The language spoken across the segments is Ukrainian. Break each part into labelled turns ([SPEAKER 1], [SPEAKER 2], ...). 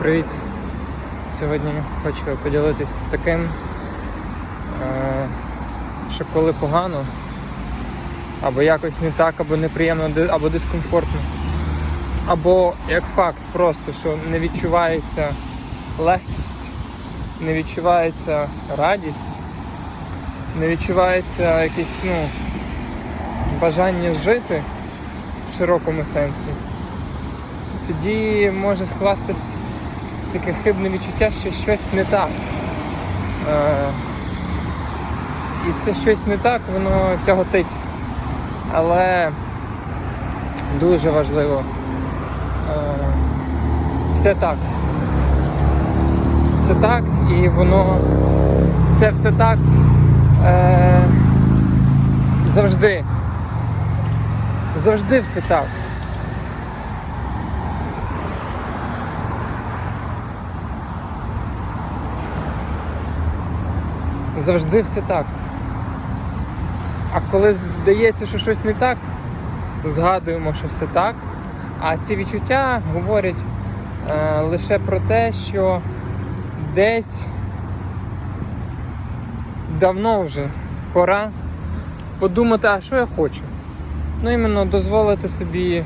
[SPEAKER 1] Привіт! Сьогодні хочу поділитися таким, е, що коли погано, або якось не так, або неприємно, або дискомфортно, або як факт просто, що не відчувається легкість, не відчувається радість, не відчувається якесь ну, бажання жити в широкому сенсі тоді може скластись таке хибне відчуття, що щось не так. Е, і це щось не так, воно тяготить. Але дуже важливо. Е, все так. Все так, і воно це все так е, завжди. Завжди все так. Завжди все так. А коли здається, що щось не так, згадуємо, що все так. А ці відчуття говорять е, лише про те, що десь давно вже пора подумати, а що я хочу. Ну іменно дозволити собі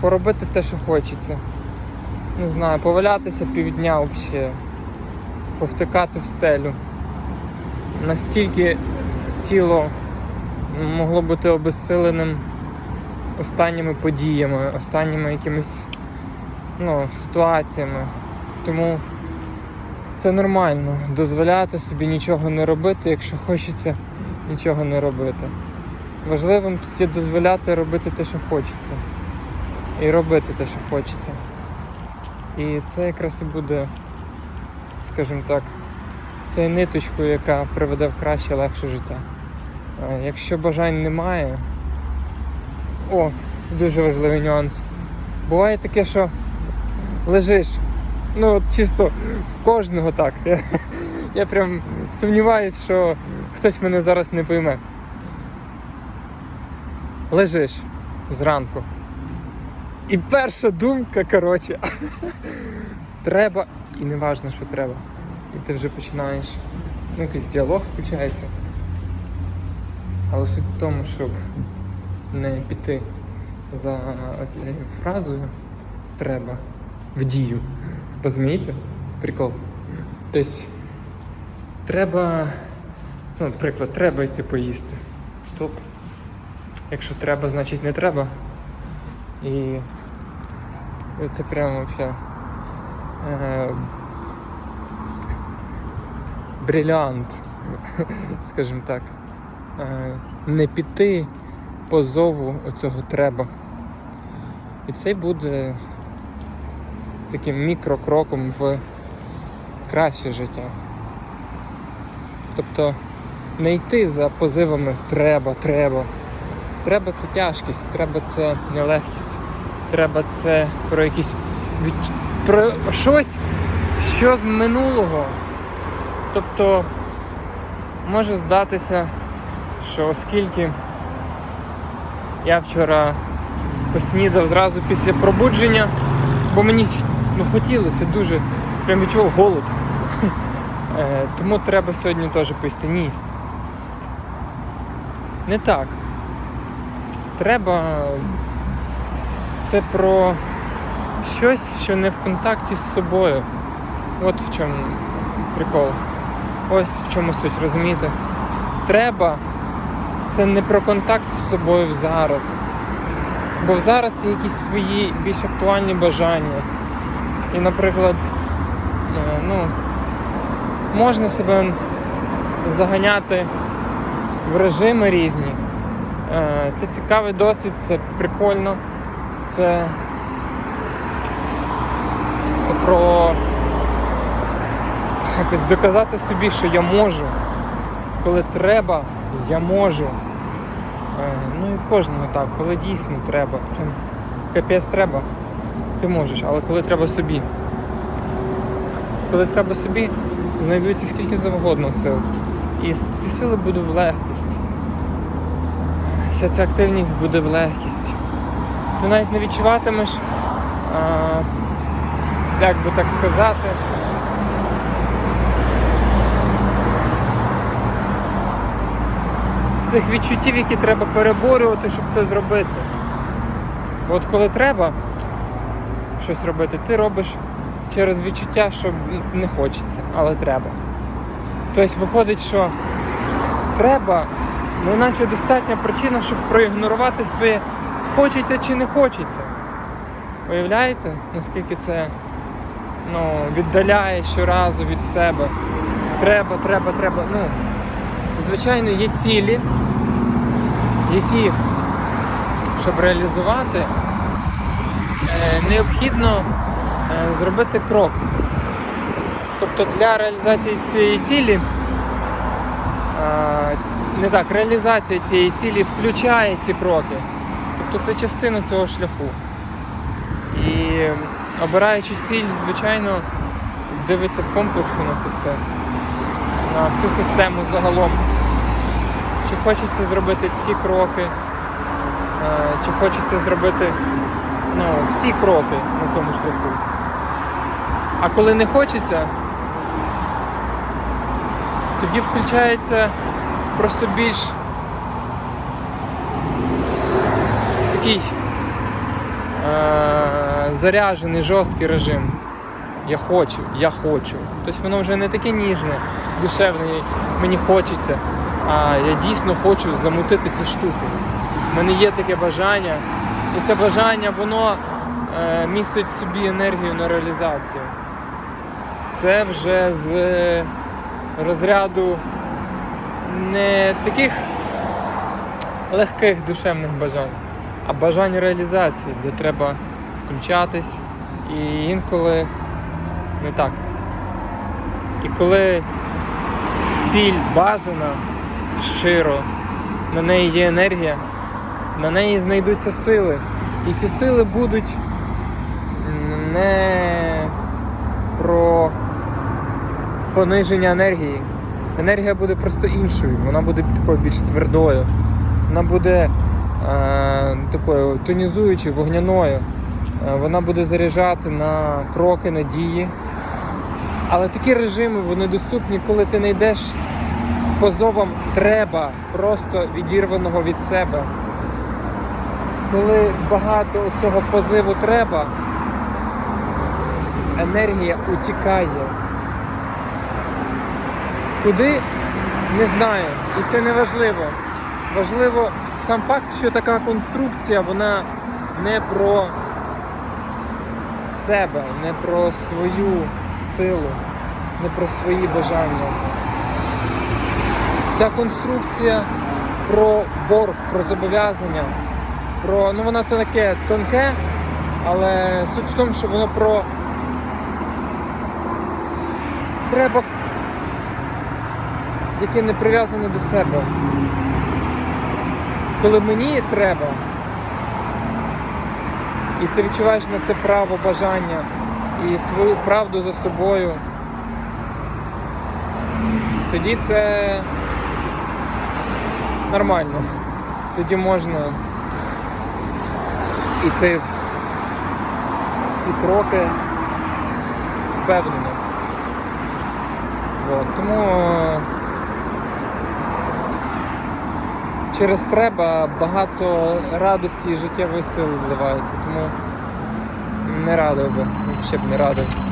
[SPEAKER 1] поробити те, що хочеться. Не знаю, повалятися півдня взагалі повтикати в стелю. Настільки тіло могло бути обезсиленим останніми подіями, останніми якимись ну, ситуаціями. Тому це нормально дозволяти собі нічого не робити, якщо хочеться нічого не робити. Важливим тут є дозволяти робити те, що хочеться. І робити те, що хочеться. І це якраз і буде скажімо так, цією ниточкою, яка приведе в краще, легше життя. Е, Якщо бажань немає, о, дуже важливий нюанс. Буває таке, що лежиш. Ну, чисто в кожного так. Я, я прям сумніваюсь, що хтось мене зараз не пойме. Лежиш зранку. І перша думка, коротше, треба і не важно, що треба. І ти вже починаєш. Ну, якийсь діалог включається. Але суть в тому, щоб не піти за оцією фразою треба в дію. Розумієте? Прикол. Тобто треба. Ну, наприклад, треба йти поїсти. Стоп. Якщо треба, значить не треба. І це прямо. Е, брилянт, скажімо так. Е, не піти по зову оцього треба. І це буде таким мікрокроком в краще життя. Тобто не йти за позивами треба, треба. Треба це тяжкість, треба це нелегкість, треба це про якісь про щось, що з минулого. Тобто може здатися, що оскільки я вчора поснідав зразу після пробудження, бо мені ну, хотілося дуже, прям відчував голод. Е, Тому треба сьогодні теж поїсти. Ні. Не так. Треба це про щось, що не в контакті з собою. От в чому прикол. Ось в чому суть, розумієте? Треба це не про контакт з собою зараз. Бо зараз є якісь свої більш актуальні бажання. І, наприклад, е, ну, можна себе заганяти в режими різні. Е, Це цікавий досвід, це прикольно. Це, це про якось доказати собі, що я можу. Коли треба, я можу. Е, Ну і в кожного так, коли дійсно треба. Прям капець треба, ти можеш, але коли треба собі. Коли треба собі, знайдуться скільки завгодно сил. І ці сили будуть в легкість. Вся ця активність буде в легкість. Ти навіть не відчуватимеш а, як би так сказати. Цих відчуттів, які треба переборювати, щоб це зробити. Бо От коли треба щось робити, ти робиш через відчуття, що не хочеться, але треба. Тобто виходить, що треба, ну наче достатня причина, щоб проігнорувати своє хочеться чи не хочеться. Уявляєте, наскільки це ну, віддаляє щоразу від себе. Треба, треба, треба. Ну, звичайно, є цілі, які, щоб реалізувати, е, необхідно е, зробити крок. Тобто для реалізації цієї цілі, е, не так, реалізація цієї цілі включає ці кроки. Тобто це частина цього шляху. І обираючи ціль, звичайно, дивиться в комплексі на це все, всю систему загалом. Чи хочеться зробити ті кроки, е, чи хочеться зробити ну, всі кроки на цьому шляху. А коли не хочеться, тоді включається просто більш такий е- заряджений, жорсткий режим. Я хочу, я хочу. Тобто воно вже не таке ніжне, душевне, мені хочеться. А я дійсно хочу замутити цю штуку. У мене є таке бажання, і це бажання, воно е, містить в собі енергію на реалізацію. Це вже з розряду не таких легких душевних бажань, а бажань реалізації, де треба включатись і інколи не так. І коли ціль бажана щиро, на неї є енергія, на неї знайдуться сили. І ці сили будуть не про пониження енергії. Енергія буде просто іншою, вона буде такою більш твердою, вона буде е, такою тонізуючою, вогняною. Е, Вона буде заряджати на кроки, на. Але такі режими вони доступні, коли ти не йдеш позовом треба, просто відірваного від себе. Коли багато цього позиву треба, енергія утікає. Куди? Не знаю. І це не важливо. Важливо сам факт, що така конструкція, вона не про себе, не про свою силу, не про свої бажання. Ця конструкція про борг, про зобов'язання, про. Ну воно таке тонке, але суть в тому, що воно про. Треба, яке не прив'язане до себе. Коли мені треба, і ти відчуваєш на це право бажання і свою правду за собою, тоді це нормально. Тоді можна йти в ці кроки впевнено. От, тому е, через треба багато радості і життєвої сили зливається, тому не радив би, взагалі б не радив.